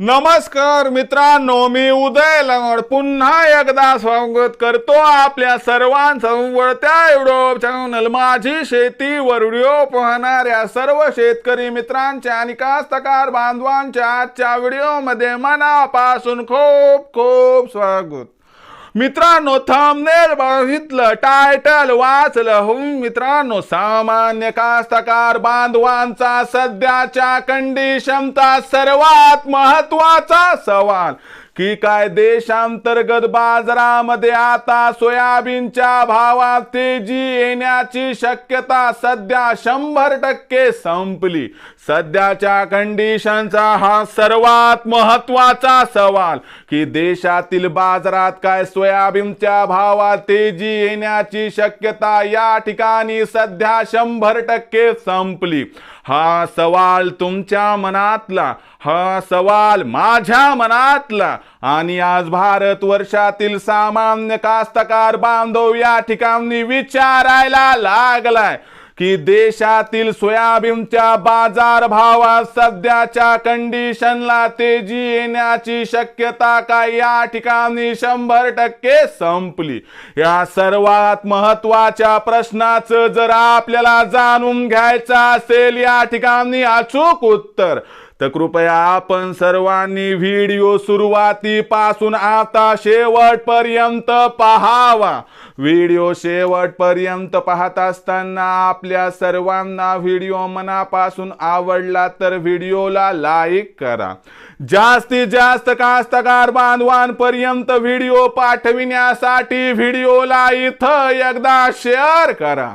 नमस्कार मित्रांनो मी उदय लंगड. पुन्हा एकदा स्वागत करतो आपल्या सर्वांचं त्या युट्यूब चॅनल माझी शेती वर व्हिडिओ पाहणाऱ्या सर्व शेतकरी मित्रांच्या आणि कास्तकार बांधवांच्या आजच्या व्हिडिओमध्ये मनापासून खूप खूप स्वागत. मित्रांनो थंबनेल बघितलं टायटल वाचलं. हो मित्रांनो सामान्य कास्तकार बांधवांचा सध्याच्या कंडिशनचा सर्वात महत्त्वाचा सवाल. की काय देशांतर्गत बाजारामध्ये आता सोयाबीनच्या भावात तेजी येण्याची शक्यता सध्या शंभर टक्के संपली. सध्याच्या कंडिशनचा हा सर्वात महत्त्वाचा सवाल की देशातील बाजारात काय सोयाबीनच्या भावात तेजी येण्याची शक्यता या ठिकाणी सध्या शंभर टक्के संपली. हा सवाल तुमच्या मनातला हा सवाल माझ्या मनातला आणि आज भारत वर्षातील सामान्य कास्तकार बांधव या ठिकाणी विचारायला लागलाय की देशातील सोयाबीनच्या बाजार भावात सध्याच्या कंडिशनला तेजी येण्याची शक्यता काय? या ठिकाणी शंभर टक्के संपली. या सर्वात महत्त्वाच्या प्रश्नाचं जर आपल्याला जाणून घ्यायचं असेल या ठिकाणी अचूक उत्तर. तर कृपया आपण सर्वांनी व्हिडिओ सुरुवातीपासून आता शेवटपर्यंत पहावा. व्हिडिओ शेवटपर्यंत पाहत असताना आपल्या सर्वांना व्हिडिओ मनापासून आवडला तर व्हिडिओला लाईक करा. जास्तीत जास्त कास्तकार बांधवांपर्यंत व्हिडिओ पाठविण्यासाठी व्हिडिओला इथं एकदा शेअर करा.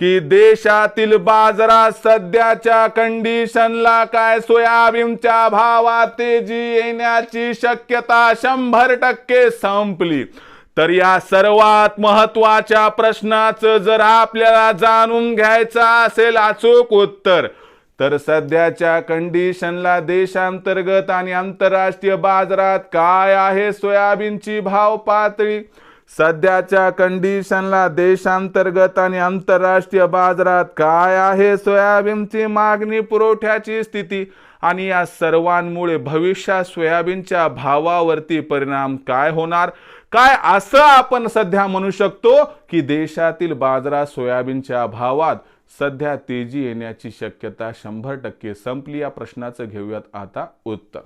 की देशातील बाजारात सध्याच्या कंडिशनला काय सोयाबीनच्या भावात तेजी येण्याची शक्यता शंभर टक्के संपली. तर या सर्वात महत्त्वाच्या प्रश्नाचं जर आपल्याला जाणून घ्यायचं असेल अचूक उत्तर तर सध्याच्या कंडिशनला देशांतर्गत आणि आंतरराष्ट्रीय बाजारात काय आहे सोयाबीनची भाव पातळी? सध्याच्या कंडिशनला देशांतर्गत आणि आंतरराष्ट्रीय बाजारात काय आहे सोयाबीनची मागणी पुरवठ्याची स्थिती आणि या सर्वांमुळे भविष्यात सोयाबीनच्या भावावरती परिणाम काय होणार? काय असं आपण सध्या म्हणू शकतो की देशातील बाजारात सोयाबीनच्या भावात सध्या तेजी येण्याची शक्यता शंभर टक्के संपली? या प्रश्नाचं घेऊयात आता उत्तर.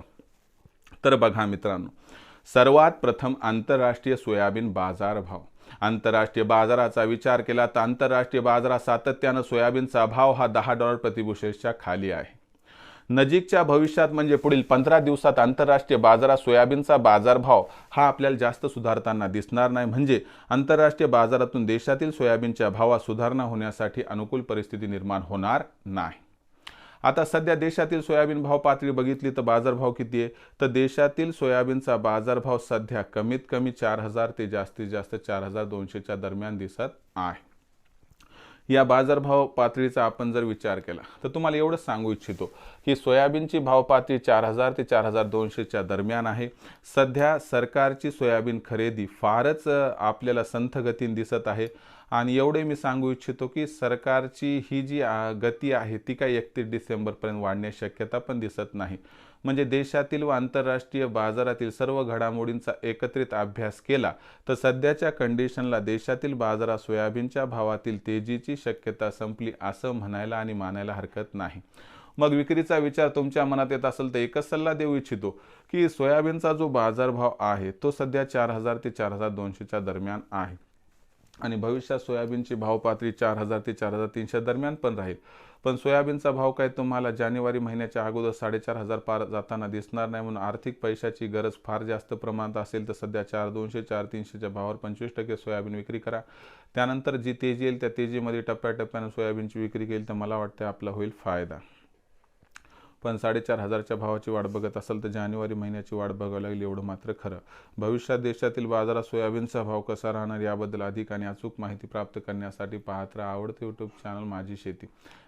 तर बघा मित्रांनो सर्वात प्रथम आंतरराष्ट्रीय सोयाबीन बाजार भाव. आंतरराष्ट्रीय बाजाराचा विचार केला तर आंतरराष्ट्रीय बाजारात सातत्यानं सोयाबीनचा भाव हा दहा डॉलर प्रतिबुशेसच्या खाली आहे. नजीकच्या भविष्यात म्हणजे पुढील पंधरा दिवसात आंतरराष्ट्रीय बाजारात सोयाबीनचा बाजारभाव हा आपल्याला जास्त सुधारताना दिसणार नाही. म्हणजे आंतरराष्ट्रीय बाजारातून देशातील सोयाबीनच्या भावात सुधारणा होण्यासाठी अनुकूल परिस्थिती निर्माण होणार नाही. आता सध्या देशातील सोयाबीन भाव पातळी बघितली तर बाजारभाव किती आहे? तर देशातील सोयाबीनचा बाजारभाव सध्या कमीत कमी चार हजार ते जास्तीत जास्त चार हजार दोनशेच्या दरम्यान दिसत आहे. या बाजारभाव पातळीचा आपण जर विचार केला तर तुम्हाला एवढंच सांगू इच्छितो की सोयाबीनची भाव पातळी चार हजार ते चार हजार दोनशेच्या दरम्यान आहे. सध्या सरकारची सोयाबीन खरेदी फारच आपल्याला संथगतीने दिसत आहे. आणि एवढे मी सांगू इच्छितो की सरकारची ही जी गती आहे ती काही एकतीस डिसेंबरपर्यंत वाढण्याची शक्यता पण दिसत नाही. म्हणजे देशातील व आंतरराष्ट्रीय बाजारातील सर्व घडामोडींचा एकत्रित अभ्यास केला तर सध्याच्या कंडिशनला देशातील बाजारात सोयाबीनच्या भावातील तेजीची शक्यता संपली असं म्हणायला आणि मानायला हरकत नाही. मग विक्रीचा विचार तुमच्या मनात येत असेल तर एकच सल्ला देऊ इच्छितो की सोयाबीनचा जो बाजारभाव आहे तो सध्या चार हजार ते चार हजार दोनशेच्या दरम्यान आहे. आणि भविष्यात सोयाबीनची भावपातळी चार हजार ते चार हजार तीनशे दरम्यान पण राहील. पण सोयाबीनचा भाव काय तुम्हाला जानेवारी महिन्याच्या अगोदर साडेचार हजार पार जाताना दिसणार नाही म्हणून आर्थिक पैशाची गरज फार जास्त प्रमाणात असेल तर सध्या चार दोनशे चार तीनशेच्या भावावर पंचवीस टक्के सोयाबीन विक्री करा. त्यानंतर जी तेजी येईल त्या तेजीमध्ये टप्प्याटप्प्यानं सोयाबीनची विक्री केली तर मला वाटतं आपला होईल फायदा. पण साडेचार हजारच्या भावाची वाट बघत असाल तर जानेवारी महिन्याची वाट बघावी लागेल एवढं मात्र खरं. भविष्यात देशातील बाजारात सोयाबीनचा भाव कसा राहणार याबद्दल अधिक आणि अचूक माहिती प्राप्त करण्यासाठी पाहत राहा. आवडते यूट्यूब चॅनल माझी शेती.